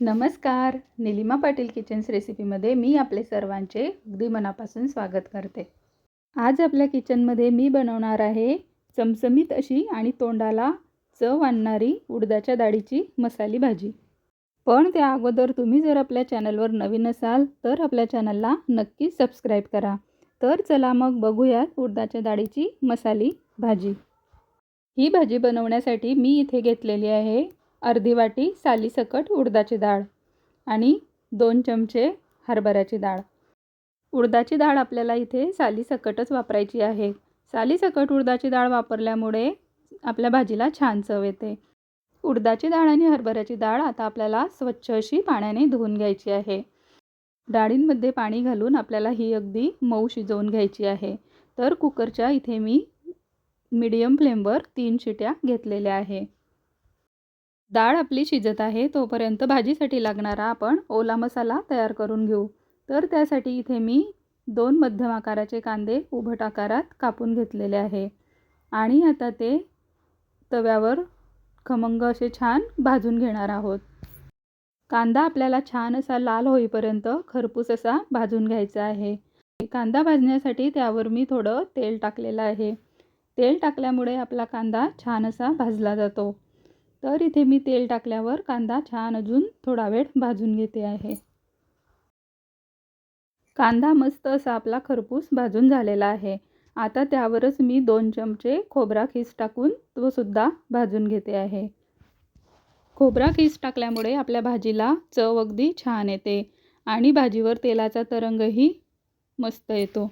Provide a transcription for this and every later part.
नमस्कार. निलिमा पाटील किचन्स रेसिपीमध्ये मी आपले सर्वांचे अगदी मनापासून स्वागत करते. आज आपल्या किचनमध्ये मी बनवणार आहे चमचमीत अशी आणि तोंडाला चव आणणारी उडदाच्या डाळीची मसाली भाजी. पण त्या अगोदर तुम्ही जर आपल्या चॅनलवर नवीन असाल तर आपल्या चॅनलला नक्की सबस्क्राईब करा. तर चला मग बघूयात उडदाच्या डाळीची मसाली भाजी. ही भाजी बनवण्यासाठी मी इथे घेतलेली आहे अर्धी वाटी सालीसकट उडदाची डाळ आणि दोन चमचे हरभऱ्याची डाळ. उडदाची डाळ आपल्याला इथे सालीसकटच वापरायची आहे. सालीसकट उडदाची डाळ वापरल्यामुळे आपल्या भाजीला छान चव येते. उडदाची डाळ आणि हरभऱ्याची डाळ आता आपल्याला स्वच्छ अशी पाण्याने धुवून घ्यायची आहे. डाळींमध्ये पाणी घालून आपल्याला ही अगदी मऊ शिजवून घ्यायची आहे. तर कुकरच्या इथे मी मीडियम फ्लेमवर तीन शिट्या घेतलेल्या आहे. डाळ आपली शिजत आहे तोपर्यंत भाजीसाठी लागणारा आपण ओला मसाला तयार करून घेऊ. तर त्यासाठी इथे मी दोन मध्यम आकाराचे कांदे उभट आकारात कापून घेतलेले आहे. आणि आता ते तव्यावर खमंग असे छान भाजून घेणार आहोत. कांदा आपल्याला छान असा लाल होईपर्यंत खरपूस असा भाजून घ्यायचा आहे. कांदा भाजण्यासाठी त्यावर मी थोडं तेल टाकलेलं आहे. तेल टाकल्यामुळे आपला कांदा छान असा भाजला जातो. तर इथे मी तेल टाकल्यावर कांदा छान अजून थोडा वेळ भाजून घेते आहे. कांदा मस्त असा आपला खरपूस भाजून झालेला आहे. आता त्यावरच मी दोन चमचे खोबरा खीस टाकून तो सुद्धा भाजून घेते आहे. खोबरा खीस टाकल्यामुळे आपल्या भाजीला चव अगदी छान येते आणि भाजीवर तेलाचा तरंगही मस्त येतो.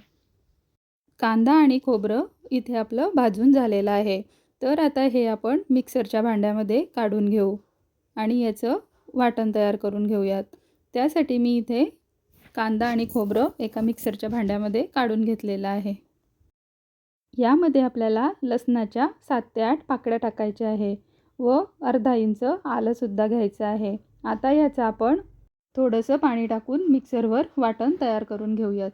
कांदा आणि खोबरं इथे आपलं भाजून झालेलं आहे. तर आता हे आपण मिक्सरच्या भांड्यामध्ये काढून घेऊ आणि याचं वाटण तयार करून घेऊयात. त्यासाठी मी इथे कांदा आणि खोबरं एका मिक्सरच्या भांड्यामध्ये काढून घेतलेलं आहे. यामध्ये आपल्याला लसणाच्या सात ते आठ पाकळ्या टाकायच्या आहे व अर्धा इंच आलंसुद्धा घ्यायचं आहे. आता याचं आपण थोडंसं पाणी टाकून मिक्सरवर वाटण तयार करून घेऊयात.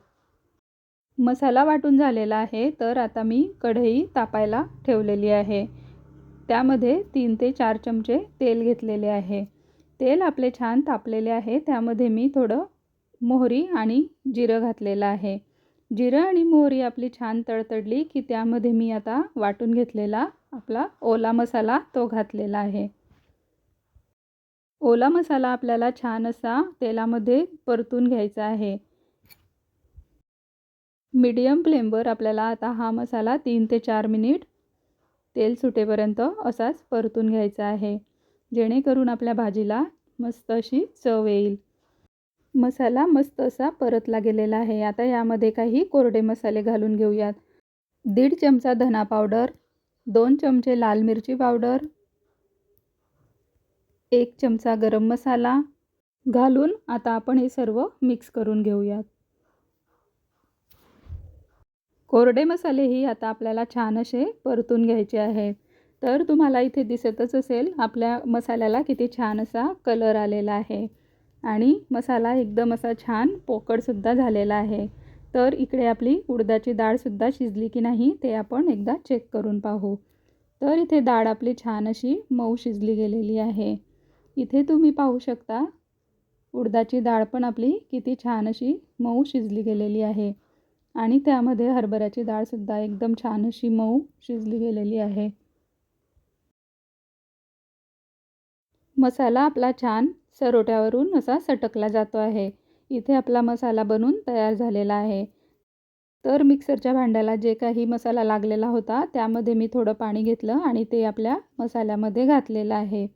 मसाला वाटून झालेला आहे तर आता मी कढई तापायला ठेवलेली आहे. त्यामध्ये तीन ते चार चमचे तेल घेतलेले आहे. तेल आपले छान तापलेले आहे त्यामध्ये मी थोडं मोहरी आणि जिरं घातलेलं आहे. जिरं आणि मोहरी आपली छान तडतडली की त्यामध्ये मी आता वाटून घेतलेला आपला ओला मसाला तो घातलेला आहे. ओला मसाला आपल्याला छान असा तेलामध्ये परतून घ्यायचा आहे. मीडियम फ्लेमवर आपल्याला आता हा मसाला तीन ते चार मिनिट तेल सुटेपर्यंत असाच परतून घ्यायचा आहे. जेणेकरून आपल्या भाजीला मस्त अशी चव येईल. मसाला मस्त असा परतला गेलेला आहे. आता यामध्ये काही कोरडे मसाले घालून घेऊयात. दीड चमचा धना पावडर दोन चमचे लाल मिरची पावडर एक चमचा गरम मसाला. घालून आता आपण हे सर्व मिक्स करून घेऊयात. कोरडे मसालेही आता आपल्याला छान असे परतून घ्यायचे आहेत तर तुम्हाला इथे दिसतच असेल आपल्या मसाल्याला किती छान असा कलर आलेला आहे. आणि मसाला एकदम असा छान पोकडसुद्धा झालेला आहे. तर इकडे आपली उडदाची डाळसुद्धा शिजली की नाही ते आपण एकदा चेक करून पाहू. तर इथे डाळ आपली छान अशी मऊ शिजली गेलेली आहे. इथे तुम्ही पाहू शकता उडदाची डाळ पण आपली किती छान अशी मऊ शिजली गेलेली आहे. आणि त्यामध्ये हरभऱ्याची डाळसुद्धा एकदम छान अशी मऊ शिजली गेलेली आहे. मसाला आपला छान सरोट्यावरून असा सटकला जातो आहे. इथे आपला मसाला बनून तयार झालेला आहे. तर मिक्सरच्या भांड्याला जे काही मसाला लागलेला होता त्यामध्ये मी थोडं पाणी घेतलं आणि ते आपल्या मसाल्यामध्ये घातलेलं आहे.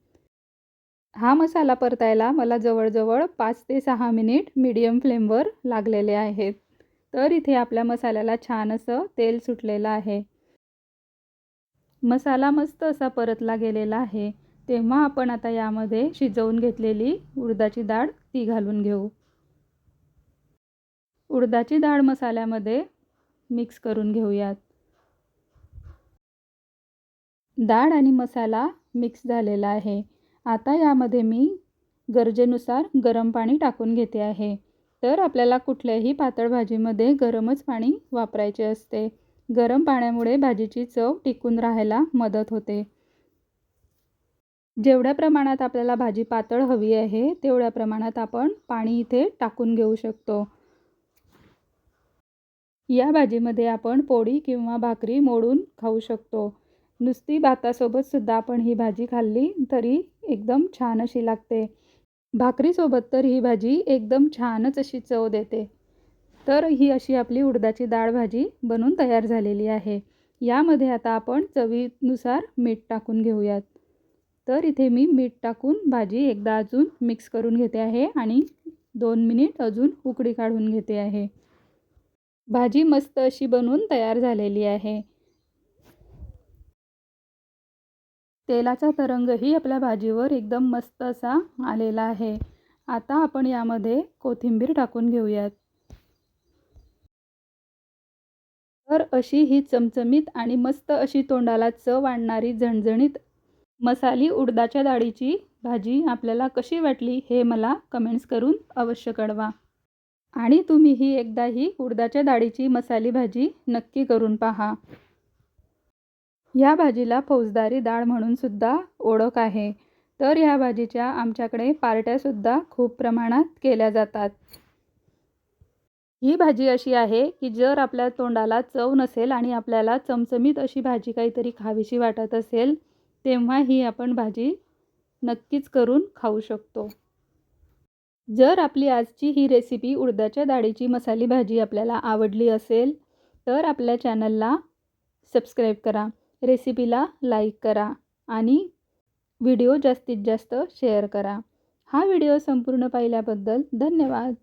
हा मसाला परतायला मला जवळजवळ पाच ते सहा मिनिट मीडियम फ्लेमवर लागलेले आहेत. तर इथे आपल्या मसाल्याला छान असं तेल सुटलेलं आहे. मसाला मस्त असा परतला गेलेला आहे. तेव्हा आपण आता यामध्ये शिजवून घेतलेली उडदाची डाळ ती घालून घेऊ. उडदाची डाळ मसाल्यामध्ये मिक्स करून घेऊयात. डाळ आणि मसाला मिक्स झालेला आहे. आता यामध्ये मी गरजेनुसार गरम पाणी टाकून घेते आहे. तर आपल्याला कुठल्याही पातळ भाजीमध्ये गरमच पाणी वापरायचे असते. गरम पाण्यामुळे भाजीची चव टिकून राहायला मदत होते. जेवढ्या प्रमाणात आपल्याला भाजी पातळ हवी आहे तेवढ्या प्रमाणात आपण पाणी इथे टाकून घेऊ शकतो. या भाजीमध्ये आपण पोळी किंवा भाकरी मोडून खाऊ शकतो. नुसती भातासोबतसुद्धा आपण ही भाजी खाल्ली तरी एकदम छान अशी लागते. भाकरीसोबत तर ही भाजी एकदम छानच अशी चव देते. तर ही अशी आपली उडदाची डाळ भाजी बनून तयार झालेली आहे. यामध्ये आता आपण चवीनुसार मीठ टाकून घेऊयात. तर इथे मी मीठ टाकून भाजी एकदा अजून मिक्स करून घेते आहे आणि दोन मिनिट अजून उकडी काढून घेते आहे. भाजी मस्त अशी बनवून तयार झालेली आहे. तेलाचा तरंगही आपल्या भाजीवर एकदम मस्त असा आलेला आहे. आता आपण यामध्ये कोथिंबीर टाकून घेऊयात. तर अशी ही चमचमीत आणि मस्त अशी तोंडाला चव आणणारी झणझणीत मसाली उडदाच्या डाळीची भाजी आपल्याला कशी वाटली हे मला कमेंट्स करून अवश्य कळवा. आणि तुम्ही ही एकदा ही उडदाच्या डाळीची मसाली भाजी नक्की करून पहा. ह्या भाजीला फौजदारी डाळ म्हणून सुद्धा ओळख आहे. तर ह्या भाजीच्या आमच्याकडे पार्ट्यासुद्धा खूप प्रमाणात केल्या जातात. ही भाजी अशी आहे की जर आपल्या तोंडाला चव नसेल आणि आपल्याला चमचमीत अशी भाजी काहीतरी खावीशी वाटत असेल तेव्हा ही आपण भाजी नक्कीच करून खाऊ शकतो. जर आपली आजची ही रेसिपी उडदाच्या डाळीची मसाली भाजी आपल्याला आवडली असेल तर आपल्या चॅनलला सबस्क्राईब करा. रेसिपीला लाईक करा आणि व्हिडिओ जास्तीत जास्त शेअर करा. हा व्हिडिओ संपूर्ण पाहिल्याबद्दल धन्यवाद.